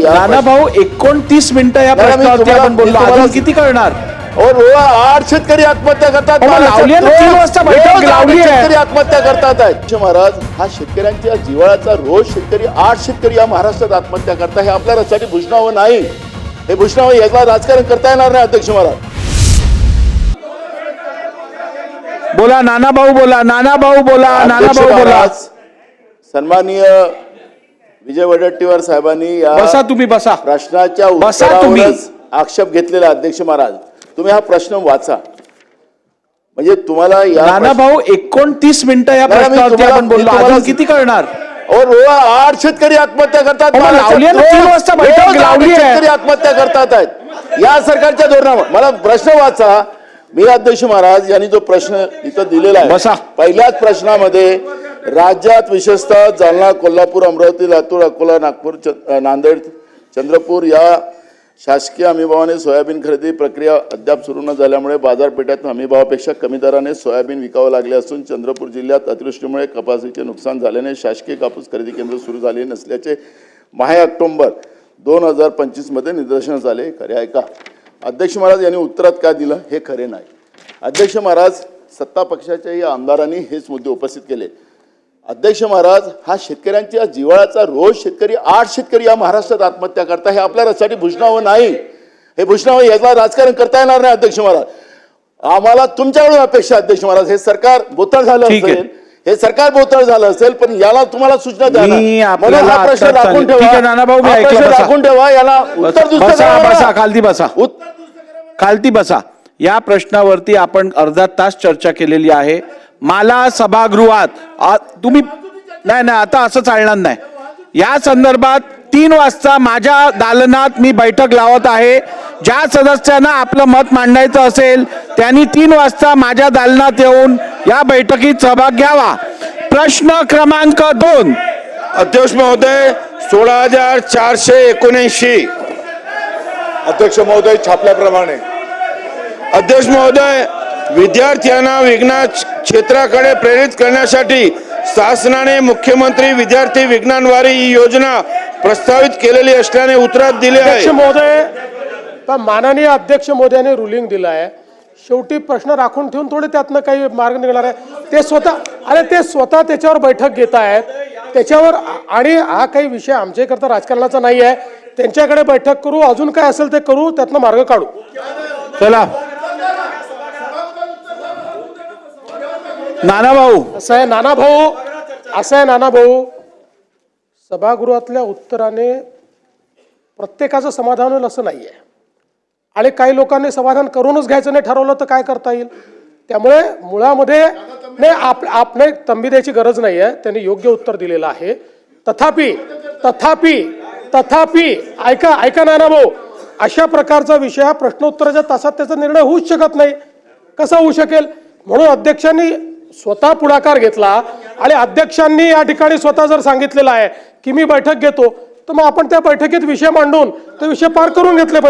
नाना भाऊ एकोणतीस मिनिटं या नाही, मी प्रश्नावरती तुम्हाला- आपण बोललो. तुम्हाला- अजून किती करणार? अहो, रोज आठ शेतकरी आत्महत्या करतात. महाराष्ट्रात. लावली आहे ना, रोज- तीन वाजता बैठक रोज आठ लावली आहे. शेतकरी आत्महत्या करतात. आहेत महाराज हा शेतकऱ्यांच्या जिवाळाचा रोज शेतकरी आठ शेतकरी या महाराष्ट्रात आत्महत्या करतात. हे आपल्या रस्त्यासाठी भूषणावं नाही. हे भूषणावं याला राजकारण करता येणार नाही अध्यक्ष महाराज. बोला नाना भाऊ बोला नाना भाऊ बोला नाना अध्यक्ष भाऊ बोला. महाराज सन्माननीय विजय वडेट्टीवार साहेबांनी या बसा तुम्ही बसा. प्रश्नाच्या बसा तुम्ही. उत्तरावरच आक्षेप घेतलेला अध्यक्ष महाराज. तुम्ही हा प्रश्न वाचा. म्हणजे तुम्हाला या नाना भाऊ एकोणतीस मिनिटं या नाही, मी प्रश्नावरती तुम्हाला- आपण बोललो. तुम्हाला- अजून किती करणार? अहो, रोज आठ शेतकरी आत्महत्या करतात. अहो. लावली आहे ना, तीन रोज- वाजता बैठक रोज आठ लावली आहे. शेतकरी आत्महत्या करतात आहेत. या सरकारच्या धोरणावर. मला प्रश्न वाचा. मी अध्यक्ष महाराज यांनी जो प्रश्न इथं दिलेला आहे. बसा. पहिल्याच प्रश्नामध्ये राज्यात विशेषतः जालना कोल्हापूर अमरावती लातूर अकोला नागपूर च- नांदेड चंद्रपूर या शासकीय हमीभावाने सोयाबीन खरेदी प्रक्रिया अद्याप सुरू न झाल्यामुळे बाजारपेठेत हमीभावापेक्षा कमी दराने सोयाबीन विकावं लागले असून चंद्रपूर जिल्ह्यात अतिवृष्टीमुळे कपासीचे नुकसान झाल्याने शासकीय कापूस खरेदी केंद्र सुरू झाले नसल्याचे माहे ऑक्टोंबर दोन हजार पंचवीसमध्ये निदर्शनास आले. खरे आहे का? अध्यक्ष महाराज यांनी उत्तरात काय दिलं? हे खरे नाही. अध्यक्ष महाराज सत्ता पक्षाच्याही आमदारांनी हेच मुद्दे उपस्थित केले. अध्यक्ष महाराज हा शेतकऱ्यांच्या जिवाळाचा रोज शेतकरी आठ शेतकरी या महाराष्ट्रात आत्महत्या करतात. हे आपल्या रस्त्यासाठी भूषणावं नाही. हे भूषणावं याला राजकारण करता येणार नाही अध्यक्ष महाराज. आम्हाला तुमच्याकडून अपेक्षा अध्यक्ष महाराज. हे सरकार बोथळ झालं. असेल हे सरकार बोथळ झालं असेल पण याला तुम्हाला सूचना द्या म्हणून हा प्रश्न राखून. ठेवा. राखून ठेवा. याला उत्तर बसा. खालती बसा. खालती बसा. या प्रश्नावरती आपण अर्धा तास चर्चा केलेली आहे. मला सभागृहात तुम्ही नाही नाही आता असं चालणार नाही. या संदर्भात तीन वाजता माझ्या दालनात मी बैठक लावत आहे. ज्या सदस्यांना आपलं मत मांडायचं असेल त्यांनी तीन वाजता माझ्या दालनात येऊन या बैठकीत सहभाग घ्यावा. प्रश्न क्रमांक दोन. अध्यक्ष महोदय सोळा हजार चारशे एकोणऐंशी. अध्यक्ष महोदय छापल्याप्रमाणे. अध्यक्ष महोदय विद्यार्थ्यांना विज्ञान क्षेत्राकडे प्रेरित करण्यासाठी शासनाने मुख्यमंत्री विद्यार्थी विज्ञानवारी ही योजना प्रस्तावित केलेली असल्याने उत्तरात दिले अध्यक्ष आहे महोदय पण माननीय अध्यक्ष महोदयाने रुलिंग दिलं आहे. शेवटी प्रश्न राखून ठेवून थोडे त्यातनं काही मार्ग निघणार आहे. ते स्वतः अरे ते स्वतः त्याच्यावर बैठक घेत आहेत. त्याच्यावर आणि हा काही विषय आमच्याकरता राजकारणाचा नाही आहे त्यांच्याकडे बैठक करू अजून काय असेल ते करू त्यातनं मार्ग काढू. चला. नाना भाऊ असं आहे नाना भाऊ असं आहे नाना भाऊ सभागृहातल्या उत्तराने प्रत्येकाचं समाधान होईल असं नाही आहे आणि काही लोकांनी समाधान करूनच घ्यायचं नाही ठरवलं तर काय करता येईल? त्यामुळे मुळामध्ये नाही आप आप तंबी द्यायची गरज नाही आहे त्यांनी योग्य उत्तर दिलेलं आहे. तथापि तथापि तथापि ऐका ऐका नाना भाऊ अशा प्रकारचा विषय हा प्रश्नोत्तराच्या तासात त्याचा निर्णय होऊच शकत नाही. कसा होऊ शकेल? म्हणून अध्यक्षांनी स्वतः पुढाकार घेतला आणि अध्यक्षांनी या ठिकाणी स्वतः जर सांगितलेलं आहे की मी बैठक घेतो तर मग आपण त्या बैठकीत विषय मांडून ते विषय पार करून घेतले पाहिजे.